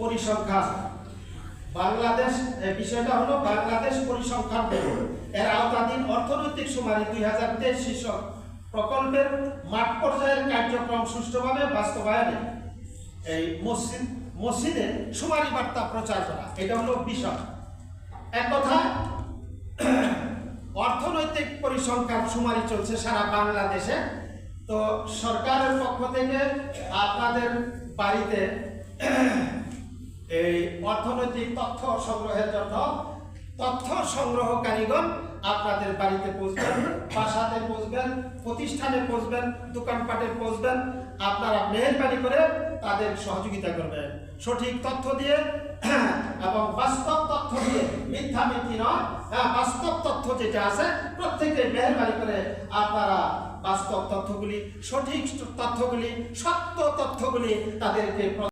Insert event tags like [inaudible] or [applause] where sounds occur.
পরিসংখ্যান। বাংলাদেশ বিষয়টা হলো বাংলাদেশ পরিসংখ্যান এর আওতাধীন অর্থনৈতিক সুমারি দুই হাজার তেইশ শীর্ষক প্রকল্পের মাঠ পর্যায়ের কার্যক্রম সুষ্ঠুভাবে বাস্তবায়নে এই মসজিদ, মসজিদে সুমারি বার্তা প্রচার করা, এটা হলো বিষয়। এক কথায়, অর্থনৈতিক পরিসংখ্যান সুমারি চলছে সারা বাংলাদেশে। তো সরকারের পক্ষ থেকে আপনাদের বাড়িতে এই অর্থনৈতিক তথ্য সংগ্রহের জন্য তথ্য সংগ্রহকারীগণ আপনাদের বাড়িতে পৌঁছবেন, বাসাতে পৌঁছবেন, প্রতিষ্ঠানে পৌঁছবেন, দোকানপাটে পৌঁছবেন। আপনারা মেহরবানি করে তাদের সহযোগিতা করবেন। সঠিক তথ্য দিয়ে [clears throat] এবং বাস্তব তথ্য দিয়ে মিথ্যা মিথ্যি নয় হ্যাঁ বাস্তব তথ্য যেটা আছে, প্রত্যেকে মেহরবানি করে আপনারা বাস্তব তথ্যগুলি, সঠিক তথ্যগুলি, সত্য তথ্যগুলি তাদেরকে